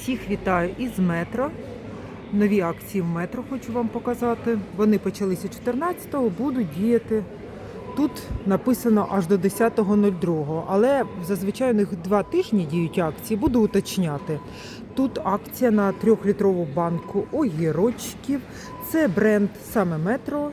Всіх вітаю із метро. Нові акції в метро хочу вам показати. Вони почалися 14-го, будуть діяти. Тут написано аж до 10.02, але зазвичай у них два тижні діють акції, буду уточняти. Тут акція на 3-літрову банку огірочків. Це бренд саме метро.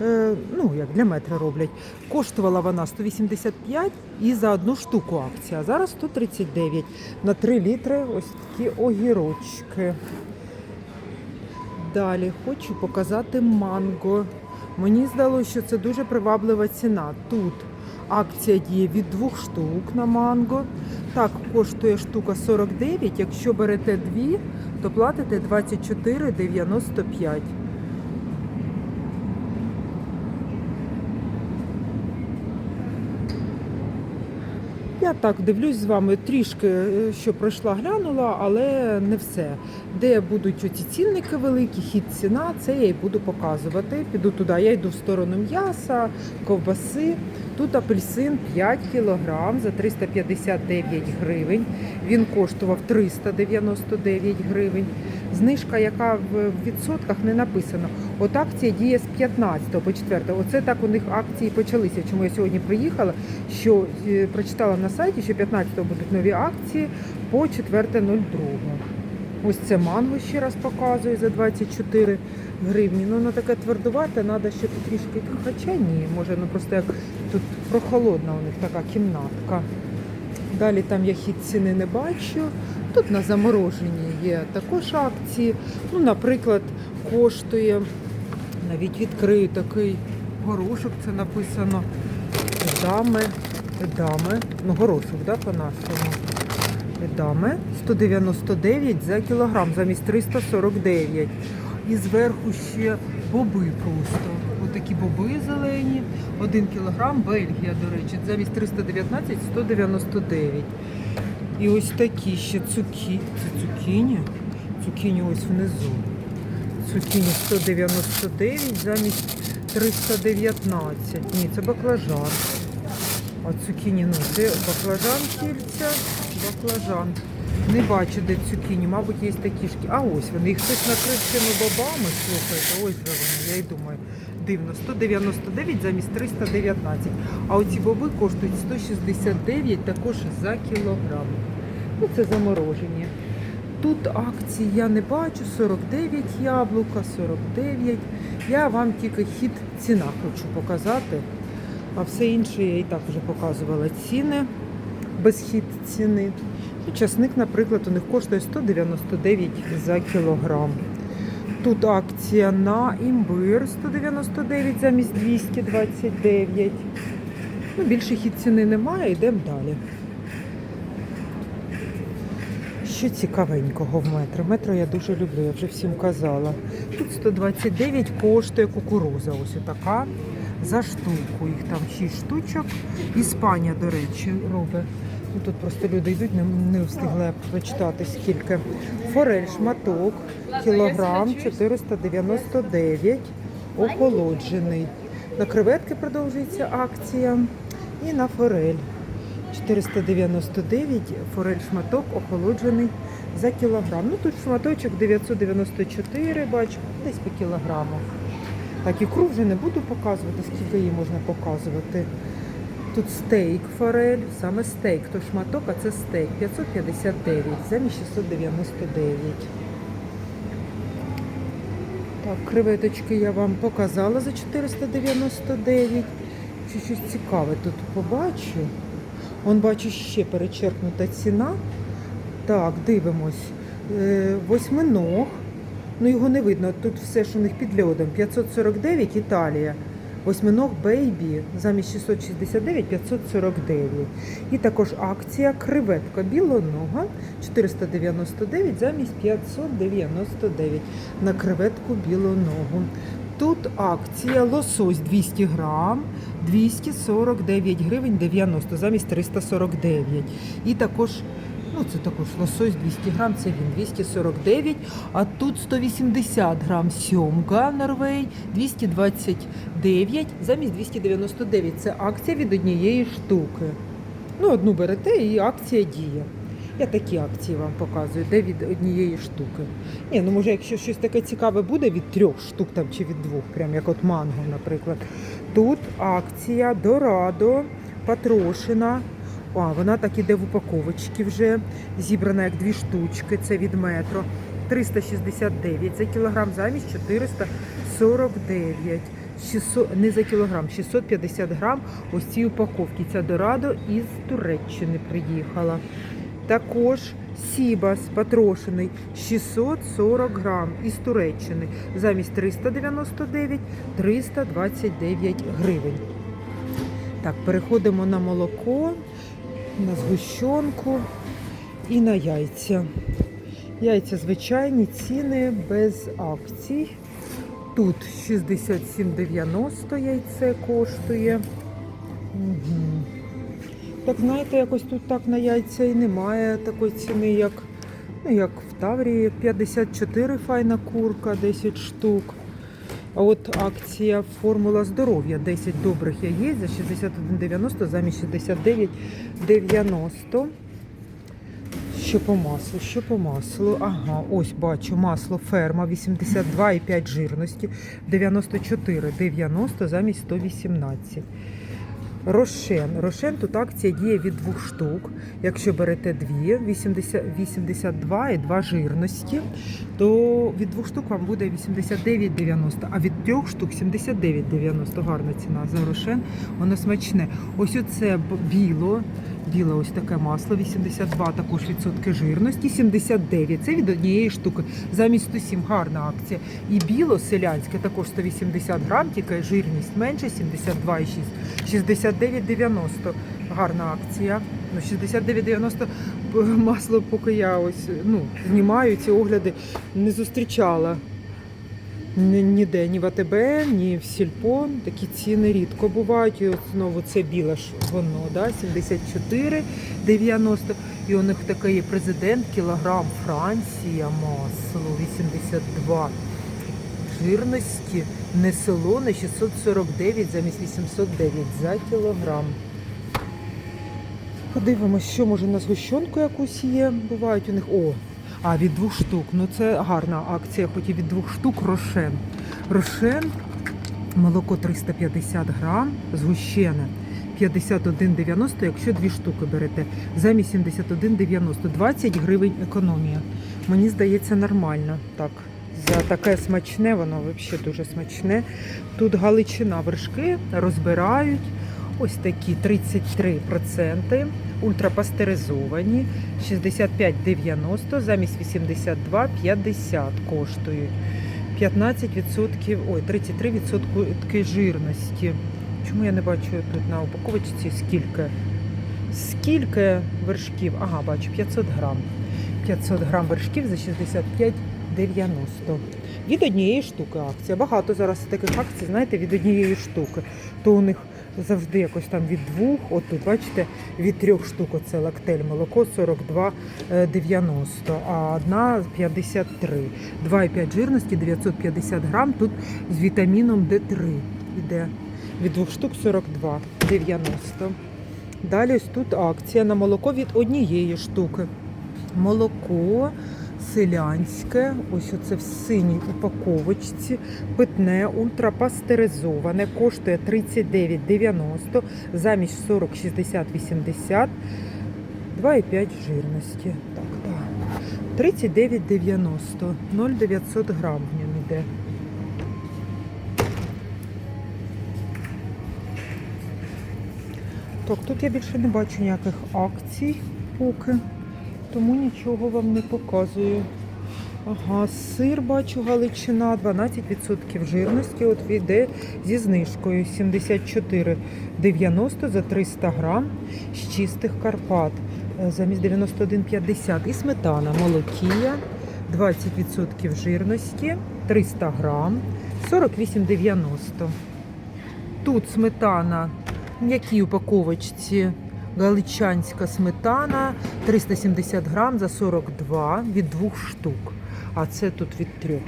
Е, ну, як для метро роблять. Коштувала вона 185 і за одну штуку акція. Зараз 139 на 3 літри ось такі огірочки. Далі хочу показати манго. Мені здалося, що це дуже приваблива ціна. Тут акція діє від двох штук на манго. Так, коштує штука 49. Якщо берете дві, то платите 24,95. Я так дивлюсь з вами трішки, е, що пройшла, глянула, але не все. Де будуть оці цінники великі, хід ціна, це я й буду показувати. Піду туди. Я йду в сторону м'яса, ковбаси. Тут апельсин 5 кг за 359 гривень. Він коштував 399 гривень. Знижка, яка в відсотках не написано. От акція діє з 15 по 4. Оце так у них акції почалися. Чому я сьогодні приїхала? Що е, прочитала на сайті, що 15 будуть нові акції по 4.02. Ось це манго ще раз показую за 24 гривні. Ну, воно таке твердувате, треба ще трішки. Хоча ні, може, ну просто як тут прохолодна у них така кімнатка. Далі там я хід ціни не бачу. Тут на замороженні є також акції. Ну, наприклад, коштує, навіть відкрию такий горошок, це написано дами, дами, ну горошок, да, по-нашому. Дами 199 за кілограм, замість 349. І зверху ще боби просто. Отакі боби зелені. 1 кілограм, Бельгія, до речі, замість 319 199. І ось такі ще цукі. Це цукіні. Цукіні ось внизу. Цукіні 199 замість 319. Ні, це баклажан. А цукіні, ну це баклажан кільця, баклажан. Не бачу, де цукіні, мабуть, є такі ж. А ось вони, їх хтось накрив цими бобами, слухайте, ось же вони, я й думаю. Дивно, 199 замість 319. А оці боби коштують 169 також за кілограм. Ну, це заморожені. Тут акції я не бачу, 49 яблука, 49. Я вам тільки хід ціна хочу показати. А все інше я і так вже показувала ціни, без хід ціни. Часник, наприклад, у них коштує 199 за кілограм. Тут акція на імбир 199 замість 229. Ну, більше хід ціни немає, йдемо далі. Що цікавенького в метро? Метро я дуже люблю, я вже всім казала. Тут 129 коштує кукуруза. Ось така за штуку. Їх там 6 штучок. Іспанія, до речі, робить. Тут просто люди йдуть, не, не встигла прочитати скільки. Форель, шматок, кілограм 499, охолоджений. На креветки продовжується акція. І на форель. 499 форель шматок охолоджений за кілограм. Ну тут шматочок 994, бачу, десь по кілограму. Так, ікру вже не буду показувати, скільки її можна показувати. Тут стейк форель, саме стейк, то шматок, а це стейк 559, замість 699. Так, креветочки я вам показала за 499. Чи щось цікаве тут побачу. Он бачу ще перечеркнута ціна. Так, дивимось. Е, Восьминог. Ну його не видно. Тут все, що у них під льодом. 549 Італія. Восьминог Бейбі замість 669 549. І також акція креветка білонога 499 замість 599 на креветку білоногу. Тут акція лосось 200 грам 249 гривень 90 замість 349. І також, ну це також лосось 200 грам, це він 249. А тут 180 грам сьомга Норвей 229 замість 299. Це акція від однієї штуки. Ну, одну берете і акція діє. Я такі акції вам показую, де від однієї штуки. Ні, ну може, якщо щось таке цікаве буде від трьох штук там чи від двох, прям як от манго, наприклад. Тут акція Дорадо, Патрошина. А, вона так іде в упаковочці вже, зібрана як дві штучки, це від метро. 369 за кілограм замість 449. 600, не за кілограм, 650 грам ось цій упаковки. Ця Дорадо із Туреччини приїхала. Також Сібас потрошений 640 грам із Туреччини. Замість 399 329 гривень. Так, переходимо на молоко, на згущенку і на яйця. Яйця звичайні, ціни без акцій. Тут 67,90 яйце коштує. Угу. Так знаєте, якось тут так на яйця і немає такої ціни, як, ну, як в Таврії. 54 файна курка, 10 штук. А от акція Формула здоров'я 10 добрих яєць за 61,90 замість 69,90. Що по маслу, що по маслу? Ага, ось бачу, масло ферма 82,5 жирності, 94,90 замість 118. Рошен. Рошен тут акція діє від двох штук. Якщо берете дві, 80, 82 і 2 жирності, то від двох штук вам буде 89,90, а від трьох штук 79,90. Гарна ціна за рошен. Воно смачне. Ось оце біло. Біле ось таке масло, 82 також відсотки жирності, 79. Це від однієї штуки. Замість 107 гарна акція. І біло селянське також 180 грам, тільки жирність менше, 72,6. 69,90. Гарна акція. Ну, 69,90 п- масло, поки я ось ну, знімаю ці огляди, не зустрічала. Ні- Ніде, ні в АТБ, ні в Сільпо. Такі ціни рідко бувають. І от знову це біле ж воно, да? 74,90. І у них такий є президент, кілограм Франція, масло 82. Жирності не солоне 649 замість 809 за кілограм. Подивимось, що може на згущенку якусь є. Бувають у них. О, а від двох штук. Ну це гарна акція, хоч від двох штук рошен. Рошен, молоко 350 грам, згущене. 51,90, якщо дві штуки берете. Замість 71,90. 20 гривень економія. Мені здається, нормально. Так, за таке смачне, воно взагалі дуже смачне. Тут галичина вершки розбирають. Ось такі 33%, ультрапастеризовані, 65,90 замість 82,50 коштують. 15%, ой, 33% жирності. Чому я не бачу тут на упаковочці скільки? Скільки вершків? Ага, бачу, 500 грам. 500 грам вершків за 65,90. Від однієї штуки акція. Багато зараз таких акцій, знаєте, від однієї штуки. То у них завжди якось там від двох, от тут, бачите, від трьох штук оце лактель молоко 42,90, а одна 53. 2,5 жирності, 950 грам. Тут з вітаміном D3 іде. Від двох штук 42,90. Далі ось тут акція на молоко від однієї штуки. Молоко селянське, ось оце в синій упаковочці, питне, ультрапастеризоване, коштує 39,90 замість 40, 60, 80, 2,5 жирності. Так, так. 39,90, 0,900 грам в ньому йде. Так, тут я більше не бачу ніяких акцій поки, тому нічого вам не показую. Ага, сир бачу, галичина, 12% жирності. От йде зі знижкою 74,90 за 300 грам з чистих Карпат. Е, Замість 91,50. І сметана молокія, 20% жирності, 300 грам, 48,90. Тут сметана в якій упаковочці галичанська сметана 370 грам за 42 від двох штук. А це тут від трьох.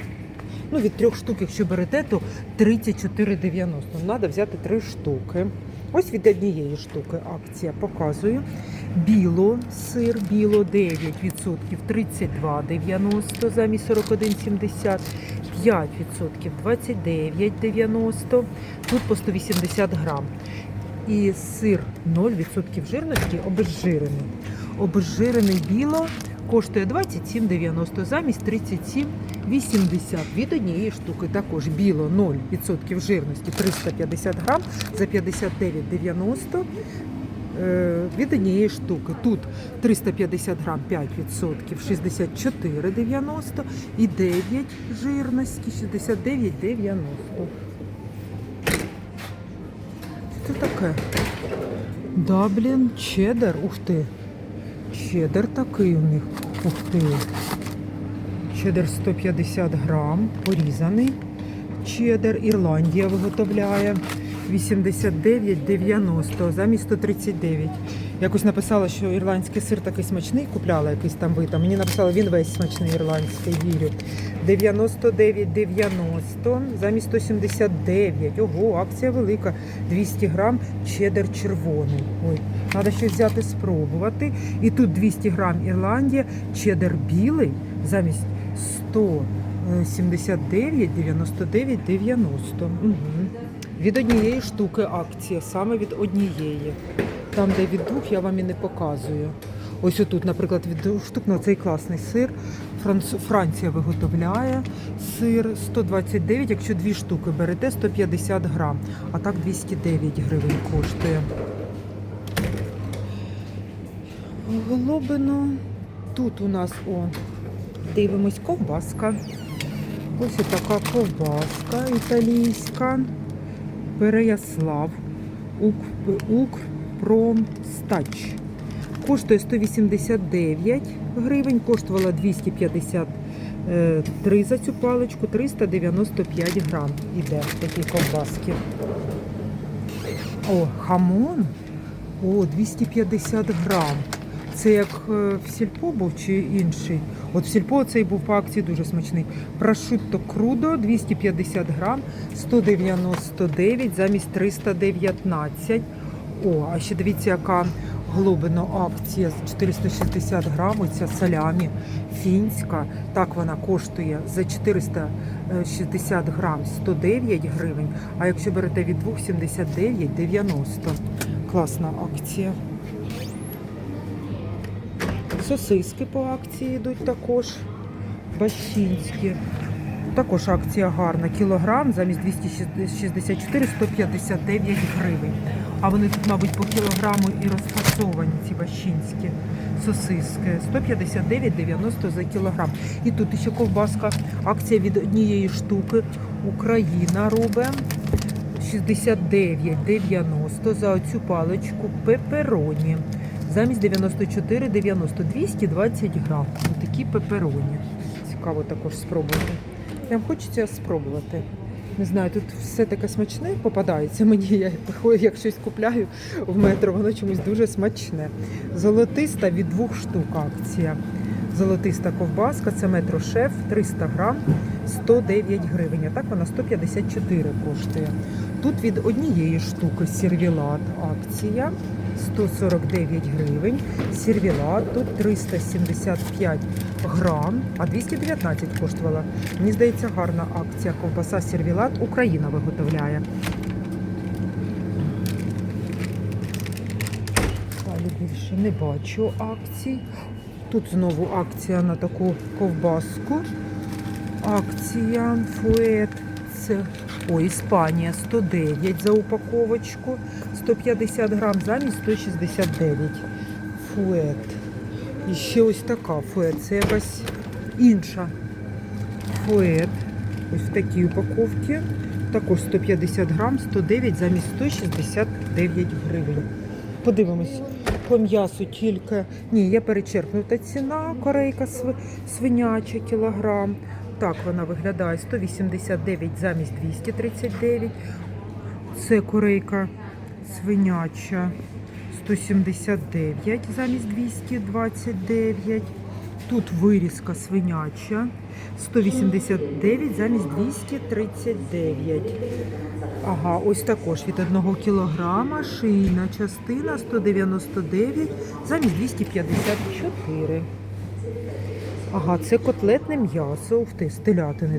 Ну, від трьох штук, якщо берете, то 34,90. Треба взяти три штуки. Ось від однієї штуки акція показую. Біло, сир, біло 9%, 32,90 замість 41,70. 5%, 29,90. Тут по 180 грам. І сир 0% жирності обезжирений. Обезжирений біло коштує 27,90 замість 37,80 від однієї штуки. Також біло 0% жирності 350 грам за 59,90 е, від однієї штуки. Тут 350 грам 5%, 64,90 і 9 жирності 69,90. Що це таке? Даблін, чеддер, ух ти. Чеддер такий у них. Ух ти. Чеддер 150 грам, порізаний. Чеддер Ірландія виготовляє. 89,90 замість 139. Якось написала, що ірландський сир такий смачний, купляла якийсь там вид. Мені написали, він весь смачний ірландський, вірю. 99,90 замість 179. Ого, акція велика. 200 грам чеддер червоний. Ой, треба щось взяти спробувати. І тут 200 грам Ірландія, чеддер білий замість 179, 99, 90. Угу. Від однієї штуки акція, саме від однієї. Там, де від двох, я вам і не показую. Ось отут, наприклад, від двох штук на цей класний сир. Франц- Франція виготовляє сир 129, якщо дві штуки берете 150 грам, а так 209 гривень коштує. Голубино. Тут у нас о, дивимось ковбаска. Ось така ковбаска італійська. Переяслав. Ук- Укрпромстач. Коштує 189 гривень, коштувала 253 за цю паличку, 395 грам іде такі ковбаски. О, хамон. О, 250 грам. Це як е, в сільпо був чи інший? От в сільпо цей був по акції дуже смачний. Прошутто крудо 250 грам, 199 замість 319. О, а ще дивіться, яка глобино акція 460 грам. Оця салямі фінська. Так вона коштує за 460 грам 109 гривень. А якщо берете від 2, 79, 90. Класна акція. Сосиски по акції йдуть також. Бащинські. Також акція гарна. Кілограм замість 264 159 гривень. А вони тут, мабуть, по кілограму і розфасовані, ці бащинські сосиски. 159,90 за кілограм. І тут ще ковбаска. Акція від однієї штуки. Україна робить. 69,90 за оцю паличку пепероні. Замість 94,90 220 грам. Такі пепероні. Цікаво також спробувати. Прям хочеться спробувати. Не знаю, тут все таке смачне попадається мені. Я приходжу, як щось купляю в метро, воно чомусь дуже смачне. Золотиста від двох штук акція. Золотиста ковбаска, це метро шеф, 300 грам, 109 гривень. А так вона 154 коштує. Тут від однієї штуки сервілат акція 149 гривень. Сервілат тут 375 грам, а 219 коштувала. Мені здається, гарна акція. Ковбаса сервілат Україна виготовляє. Далі більше не бачу акцій. Тут знову акція на таку ковбаску. Акція Фует. О, Іспанія 109 за упаковочку. 150 грам замість 169. Фует. І ще ось така фует. Це якась інша фует. Ось в такій упаковці. Також 150 грам, 109 замість 169 гривень. Подивимось. По м'ясу тільки. Ні, є перечеркнута ціна. Корейка свиняча кілограм. Так вона виглядає 189 замість 239. Це корейка свиняча 179 замість 229. Тут вирізка свиняча 189 замість 239. Ага, ось також від 1 кілограма шийна частина 199 замість 254. Ага, це котлетне м'ясо. Ух ти, з.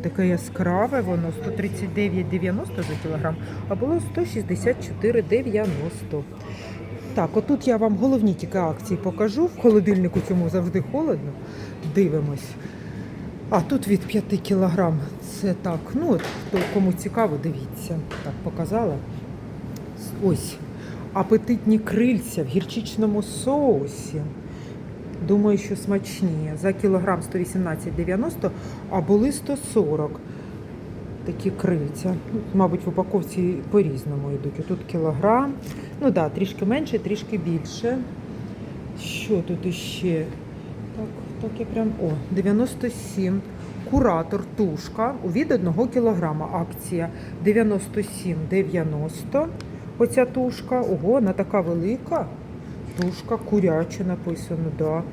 Таке яскраве, воно 139,90 за кілограм, а було 164,90. Так, отут я вам головні тільки акції покажу. В холодильнику цьому завжди холодно. Дивимось. А тут від 5 кілограм. Це так, ну хто кому цікаво, дивіться. Так, показала. Ось. Апетитні крильця в гірчичному соусі. Думаю, що смачні. За кілограм 118,90, а були 140. Такі крильця. Мабуть, в упаковці по-різному йдуть. Отут кілограм. Ну так, да, трішки менше, трішки більше. Що тут іще? Так, так я прям. О, 97. Куратор тушка у від 1 кілограма. Акція 97,90. Оця тушка. Ого, вона така велика. Тушка куряча написано, да.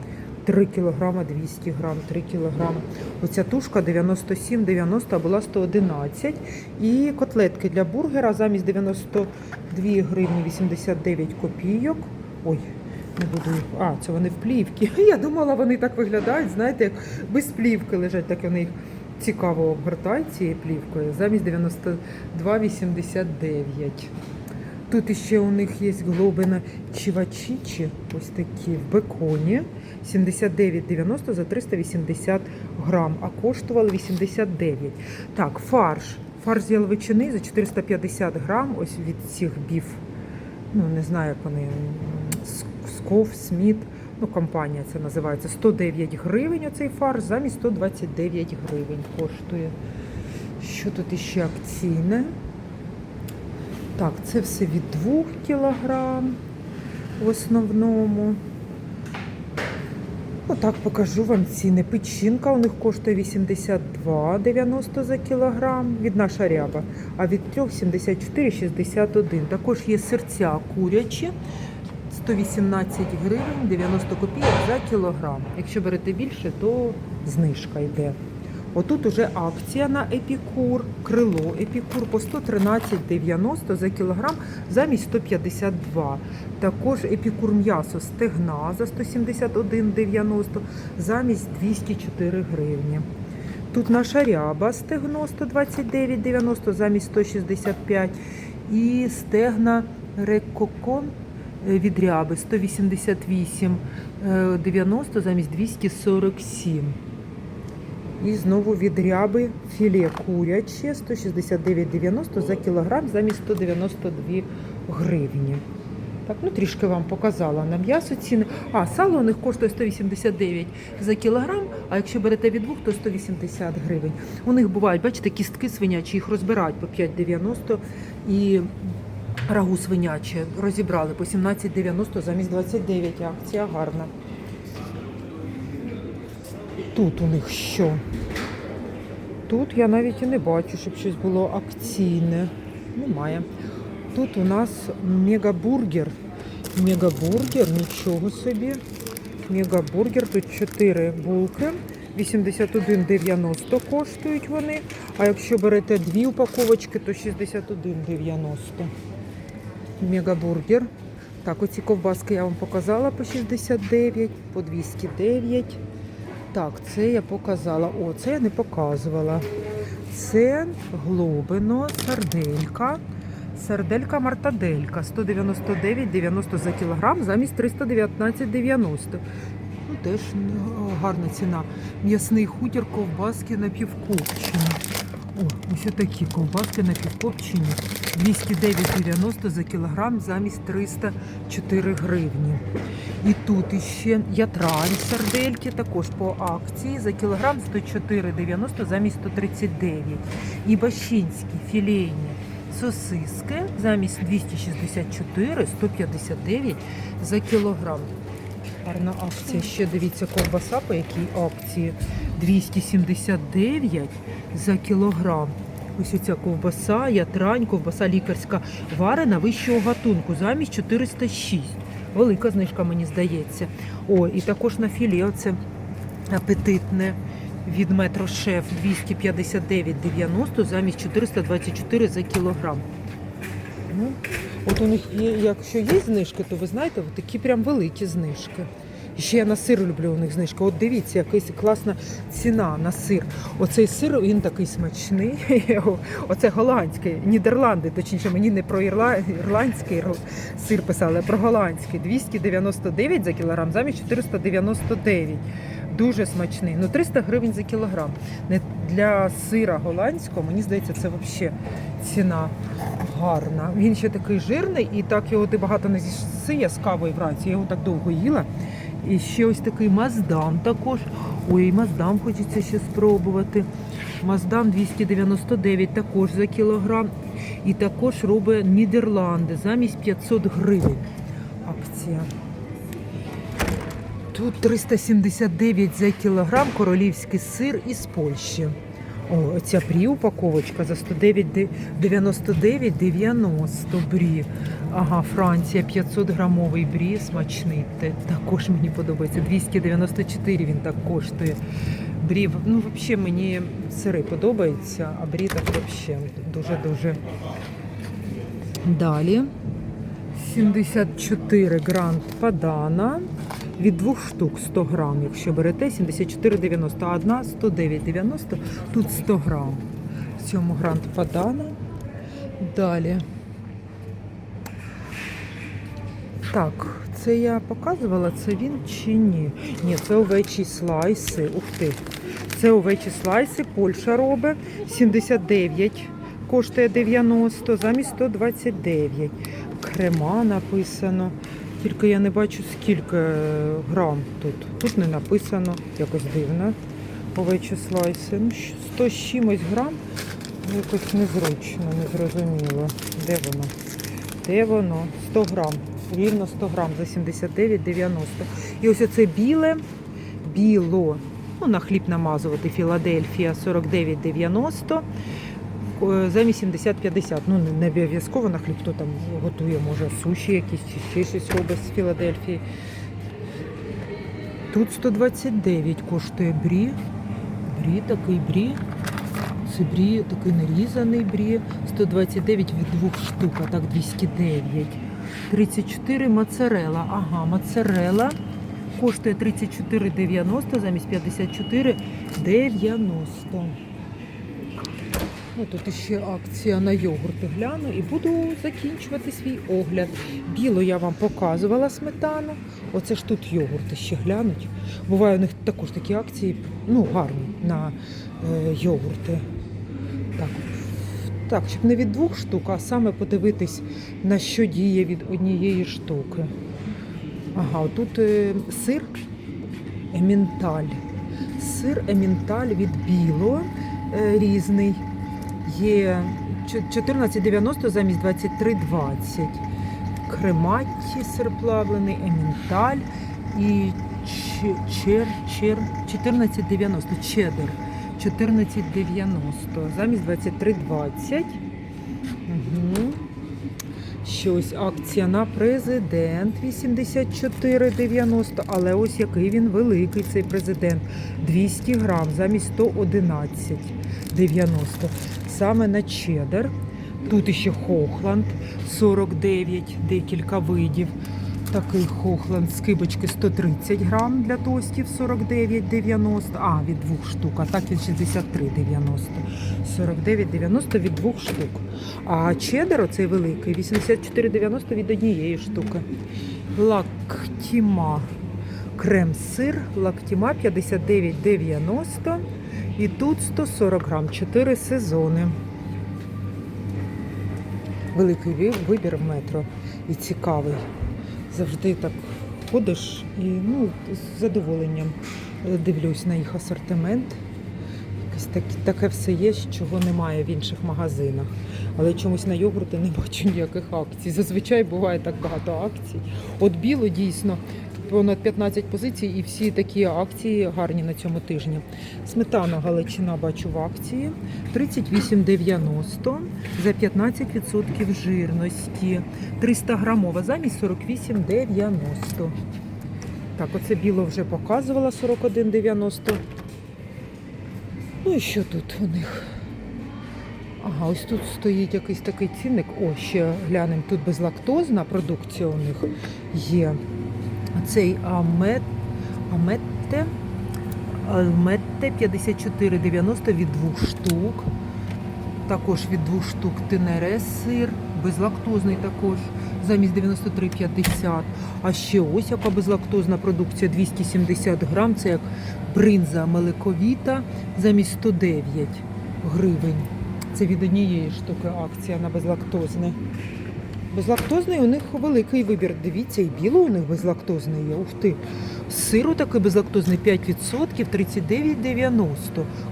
3 кілограма 200 грам, 3 кілограма. Оця тушка 97,90 була 111. І котлетки для бургера замість 92 гривні 89 копійок. Ой, не буду. їх- А, це вони в плівці. Я думала, вони так виглядають, знаєте, як без плівки лежать, так вони їх цікаво обгортають цією плівкою. Замість 92,89. Тут іще у них є глобина чивачічі, ось такі в беконі. 79,90 за 380 грам, а коштували 89. Так, фарш. Фарш з яловичини за 450 грам, ось від цих біф. Ну, не знаю, як вони. Сков, Сміт. Ну, компанія це називається. 109 гривень оцей фарш, замість 129 гривень коштує. Що тут іще акційне? Так, це все від 2 кілограм в основному. Отак покажу вам ціни. Печінка у них коштує 82,90 за кілограм від наша ряба, а від 3 74,61. Також є серця курячі 118 гривень 90 копійок за кілограм. Якщо берете більше, то знижка йде. Отут уже акція на епікур, крило епікур по 113,90 за кілограм замість 152. Також епікур м'ясо стегна за 171,90 замість 204 гривні. Тут наша ряба стегно 129,90 замість 165 і стегна рекокон е, від ряби 188,90 замість 247. І знову від ряби філе куряче 169,90 за кілограм замість 192 гривні. Так, ну трішки вам показала на м'ясо ціни. А, сало у них коштує 189 за кілограм, а якщо берете від двох, то 180 гривень. У них бувають, бачите, кістки свинячі, їх розбирають по 5,90 і рагу свиняче розібрали по 17,90 замість 29. Акція гарна. Тут у них що? Тут я навіть і не бачу, щоб щось було акційне. Немає. Тут у нас мегабургер. Мегабургер, нічого собі. Мегабургер, тут 4 булки. 81,90 коштують вони. А якщо берете дві упаковочки, то 61,90. Мегабургер. Так, оці ковбаски я вам показала по 69, по 209. Так, це я показала. О, це я не показувала. Це глобино, сарделька. Сарделька мартаделька 199,90 за кілограм замість 319,90. Ну, теж гарна ціна. М'ясний хутір ковбаски напівкопчені. О, ось такі ковбаски напівкопчені. 209,90 за кілограм замість 304 гривні. І тут іще ятрань сардельки, також по акції за кілограм 104,90 замість 139. І бащинські філейні сосиски замість 264 159 за кілограм. Гарна акція. Ще дивіться ковбаса, по якій акції 279 за кілограм. Ось оця ковбаса, ятрань, ковбаса лікарська варена вищого гатунку замість 406. Велика знижка, мені здається. О, і також на філе оце апетитне від метро шеф 259,90 замість 424 за кілограм. Ну, от у них є, якщо є знижки, то ви знаєте, такі прям великі знижки. Ще я на сир люблю у них знижка. От дивіться, якась класна ціна на сир. Оцей сир він такий смачний. Оце голландський, Нідерланди, точніше, мені не про ірландський сир писали, а про голландський. 299 за кілограм, замість 499. Дуже смачний. Ну 300 гривень за кілограм. Не для сира голландського, мені здається, це взагалі ціна гарна. Він ще такий жирний, і так його ти багато не з'їси, я з кавою вранці. Я його так довго їла. І ще ось такий маздам також. Ой, маздам хочеться ще спробувати. Маздам 299 також за кілограм. І також робить Нідерланди замість 500 гривень. Акція. Тут 379 за кілограм королівський сир із Польщі. О, ця брі упаковочка за 199,90 брі. Ага, Франція 500 грамовий брі, смачний. Також мені подобається. 294 він так коштує. Брі, ну взагалі мені сири подобаються, а брі так взагалі дуже-дуже. Далі 74 грант падана. Від двох штук 100 грам, якщо берете 74,90, а одна 109,90, тут 100 грам. В цьому грант падана. Далі. Так, це я показувала, це він чи ні? Ні, це овечі слайси. Ух ти. Це овечі слайси, Польща робить. 79 коштує 90, замість 129. Крема написано. Тільки я не бачу скільки е, грам тут. Тут не написано, якось дивно. Овечі слайси. Ну, 100 з чимось грам. Ну, Якось незручно, незрозуміло. Де воно? Де воно? 100 грам. Рівно 100 грам за 79,90. І ось оце біле, біло. Ну, на хліб намазувати Філадельфія 49,90. Замість 70-50. Ну, не обов'язково на хліб, хто там готує, може суші якісь чи ще щось робить з Філадельфії. Тут 129 коштує брі. Брі такий брі. Це брі, такий нарізаний брі. 129 від двох штук, а так 209. 34 моцарела. Ага, моцарела коштує 34,90 замість 54,90. Ну, тут ще акція на йогурти гляну і буду закінчувати свій огляд. Біло я вам показувала сметану. Оце ж тут йогурти ще глянуть. Буває у них також такі акції, ну, гарні на е, йогурти. Так. так, щоб не від двох штук, а саме подивитись, на що діє від однієї штуки. Ага, тут е, сир ементаль. Сир ементаль від біло е, різний. Є 14,90 замість 23,20. Крематті сир плавлений, ементаль і чер, чер, 14,90 чедер. 14,90 замість 23,20. Угу. Щось акція на президент 84,90, але ось який він великий, цей президент. 200 грам замість 111,90. Саме на чеддер. Тут іще Хохланд 49, декілька видів. Такий Хохланд з кибочки 130 грам для тостів 49,90. А, від двох штук, а так він 63,90. 49,90 від двох штук. А чеддер оцей великий 84,90 від однієї штуки. Лактіма. Крем-сир, лактіма 59,90. І тут 140 грам, 4 сезони. Великий вибір в метро і цікавий. Завжди так ходиш і ну, з задоволенням дивлюсь на їх асортимент. Якесь так, таке все є, чого немає в інших магазинах. Але чомусь на йогурти не бачу ніяких акцій. Зазвичай буває так багато акцій. От біло дійсно понад 15 позицій, і всі такі акції гарні на цьому тижні. Сметана Галичина бачу в акції 38,90 за 15% жирності. 300 грамова замість 48,90. Так, оце біло вже показувала 41,90. Ну і що тут у них? Ага, ось тут стоїть якийсь такий цінник. О, ще глянемо, тут безлактозна продукція у них є. Цей амет, аметте, аметте 54,90 від двох штук. Також від двох штук тенере сир, безлактозний також, замість 93,50. А ще ось яка безлактозна продукція 270 грам. Це як бринза мелековіта замість 109 гривень. Це від однієї штуки акція на безлактозне. Безлактозний у них великий вибір. Дивіться, і біло у них безлактозний є. Ух ти. Сиру такий безлактозний 5%, 39,90.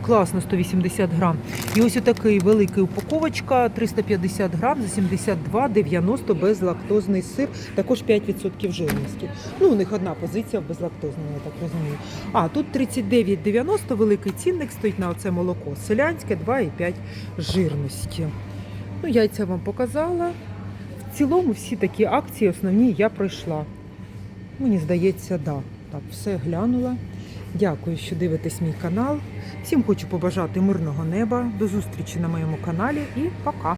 Класно, 180 грам. І ось отакий великий упаковочка, 350 грам за 72,90 безлактозний сир, також 5% жирності. Ну, у них одна позиція безлактозна, я так розумію. А, тут 39,90 великий цінник стоїть на оце молоко. Селянське 2,5 жирності. Ну, яйця вам показала. В цілому всі такі акції основні я пройшла. Мені здається, да. Так, все глянула. Дякую, що дивитесь мій канал. Всім хочу побажати мирного неба. До зустрічі на моєму каналі і пока!